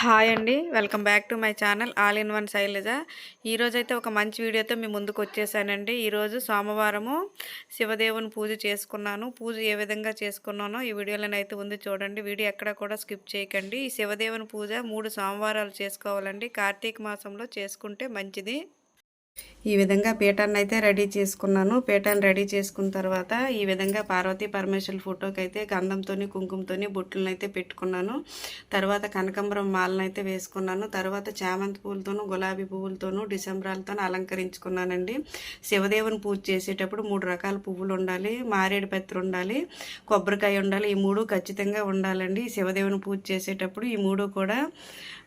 Hi అండి. Welcome back to my channel all in one Shailaja. ఈరోజైతే ఒక మంచి వీడియోతో మీ ముందుకు వచ్చేసానండి. ఈరోజు సోమవారము శివదేవుని పూజ చేసుకున్నాను. పూజ ఏ విధంగా చేసుకున్నానో ఈ వీడియోలో అయితే ఉంది చూడండి. వీడియో ఎక్కడ కూడా స్కిప్ చేయకండి. ఈ శివదేవుని పూజ మూడు సోమవారాలు చేసుకోవాలండి. కార్తీక మాసంలో చేసుకుంటే మంచిది. ఈ విధంగా పీఠాన్ని అయితే రెడీ చేసుకున్నాను. పీఠాన్ని రెడీ చేసుకున్న తర్వాత ఈ విధంగా పార్వతీ పరమేశ్వరుల ఫోటోకి అయితే గంధంతో కుంకుమతో బొట్టులను అయితే పెట్టుకున్నాను. తర్వాత కనకంబరం మాలను అయితే వేసుకున్నాను. తర్వాత చామంతి పువ్వులతోనూ గులాబీ పువ్వులతోనూ డిసెంబరాలతో అలంకరించుకున్నానండి. శివదేవుని పూజ చేసేటప్పుడు మూడు రకాల పువ్వులు ఉండాలి. మారేడు పత్రి ఉండాలి. కొబ్బరికాయ ఉండాలి. ఈ మూడు ఖచ్చితంగా ఉండాలండి. శివదేవుని పూజ చేసేటప్పుడు ఈ మూడు కూడా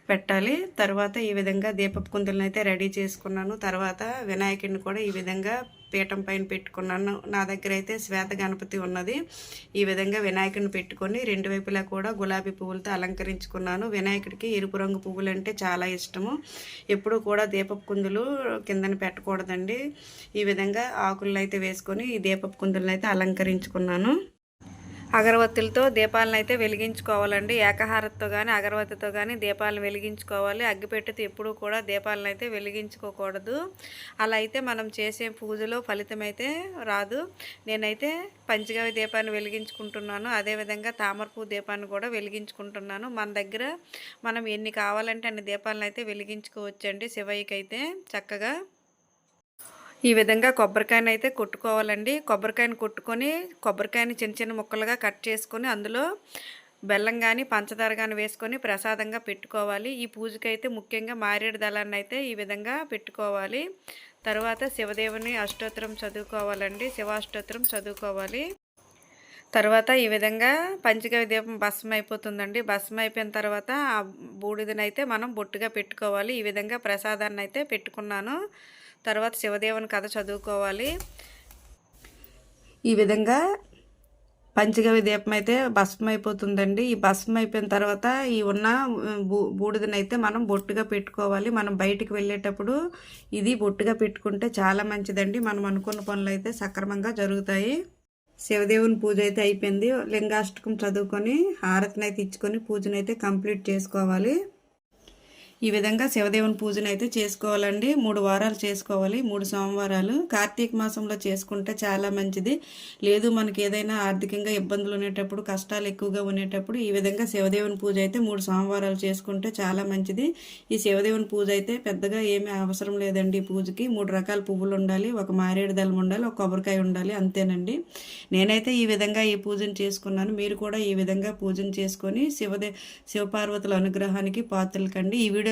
పెట్టాలి. తర్వాత ఈ విధంగా దీపపు కుందులను అయితే రెడీ చేసుకున్నాను. తర్వాత వినాయకుడిని కూడా ఈ విధంగా పీఠం పైన పెట్టుకున్నాను. నా దగ్గర అయితే శ్వేత గణపతి ఉన్నది. ఈ విధంగా వినాయకుడిని పెట్టుకొని రెండు వైపులా కూడా గులాబీ పువ్వులతో అలంకరించుకున్నాను. వినాయకుడికి ఎరుపు రంగు పువ్వులు అంటే చాలా ఇష్టము. ఎప్పుడు కూడా దీపపు కుందులు కిందన పెట్టకూడదండి. ఈ విధంగా ఆకులను అయితే వేసుకొని ఈ దీపపు కుందులను అయితే అలంకరించుకున్నాను. అగరవత్తులతో దీపాలను అయితే వెలిగించుకోవాలండి. ఏకహారతతో కానీ అగరవత్తితో కానీ దీపాలను వెలిగించుకోవాలి. అగ్గిపెట్టెతో ఎప్పుడూ కూడా దీపాలను అయితే వెలిగించుకోకూడదు. అలా అయితే మనం చేసే పూజలో ఫలితం అయితే రాదు. నేనైతే పంచగవి దీపాన్ని వెలిగించుకుంటున్నాను. అదేవిధంగా తామరపూ దీపాన్ని కూడా వెలిగించుకుంటున్నాను. మన దగ్గర మనం ఎన్ని కావాలంటే అన్ని దీపాలను అయితే వెలిగించుకోవచ్చండి శివయ్యకైతే చక్కగా. ఈ విధంగా కొబ్బరికాయను అయితే కొట్టుకోవాలండి. కొబ్బరికాయను కొట్టుకొని కొబ్బరికాయని చిన్న చిన్న ముక్కలుగా కట్ చేసుకొని అందులో బెల్లం కానీ పంచదార కానీ వేసుకొని ప్రసాదంగా పెట్టుకోవాలి. ఈ పూజకైతే ముఖ్యంగా మారేడు దళాన్ని అయితే ఈ విధంగా పెట్టుకోవాలి. తర్వాత శివదేవుని అష్టోత్తరం చదువుకోవాలండి. శివాష్టోత్తరం చదువుకోవాలి. తర్వాత ఈ విధంగా పంచగవి దీపం భస్మం అయిపోతుందండి. భస్మం అయిపోయిన తర్వాత ఆ బూడిదనైతే మనం బొట్టుగా పెట్టుకోవాలి. ఈ విధంగా ప్రసాదాన్ని అయితే పెట్టుకున్నాను. తర్వాత శివదేవుని కథ చదువుకోవాలి. ఈ విధంగా పంచగవి దీపం అయితే భస్మం అయిపోతుందండి ఈ భస్మం అయిపోయిన తర్వాత ఈ ఉన్న బూ బూడిదనైతే మనం బొట్టుగా పెట్టుకోవాలి. మనం బయటికి వెళ్ళేటప్పుడు ఇది బొట్టుగా పెట్టుకుంటే చాలా మంచిదండి. మనం అనుకున్న పనులు అయితే సక్రమంగా జరుగుతాయి. శివదేవుని పూజ అయితే అయిపోయింది. లింగాష్టకం చదువుకొని హారతిని అయితే ఇచ్చుకొని పూజనైతే కంప్లీట్ చేసుకోవాలి. ఈ విధంగా శివదేవుని పూజను అయితే చేసుకోవాలండి. మూడు వారాలు చేసుకోవాలి. మూడు సోమవారాలు. కార్తీక మాసంలో చేసుకుంటే చాలా మంచిది. లేదు మనకి ఏదైనా ఆర్థికంగా ఇబ్బందులు ఉండేటప్పుడు కష్టాలు ఎక్కువగా ఉండేటప్పుడు ఈ విధంగా శివదేవుని పూజ అయితే మూడు సోమవారాలు చేసుకుంటే చాలా మంచిది. ఈ శివదేవుని పూజ అయితే పెద్దగా ఏమీ అవసరం లేదండి ఈ పూజకి. మూడు రకాల పువ్వులు ఉండాలి. ఒక మారేడు దళం ఉండాలి. ఒక కొబ్బరికాయ ఉండాలి. అంతేనండి. నేనైతే ఈ విధంగా ఈ పూజను చేసుకున్నాను. మీరు కూడా ఈ విధంగా పూజను చేసుకొని శివదే శివపార్వతుల అనుగ్రహానికి పాత్రలు కండి. ఈ వీడియో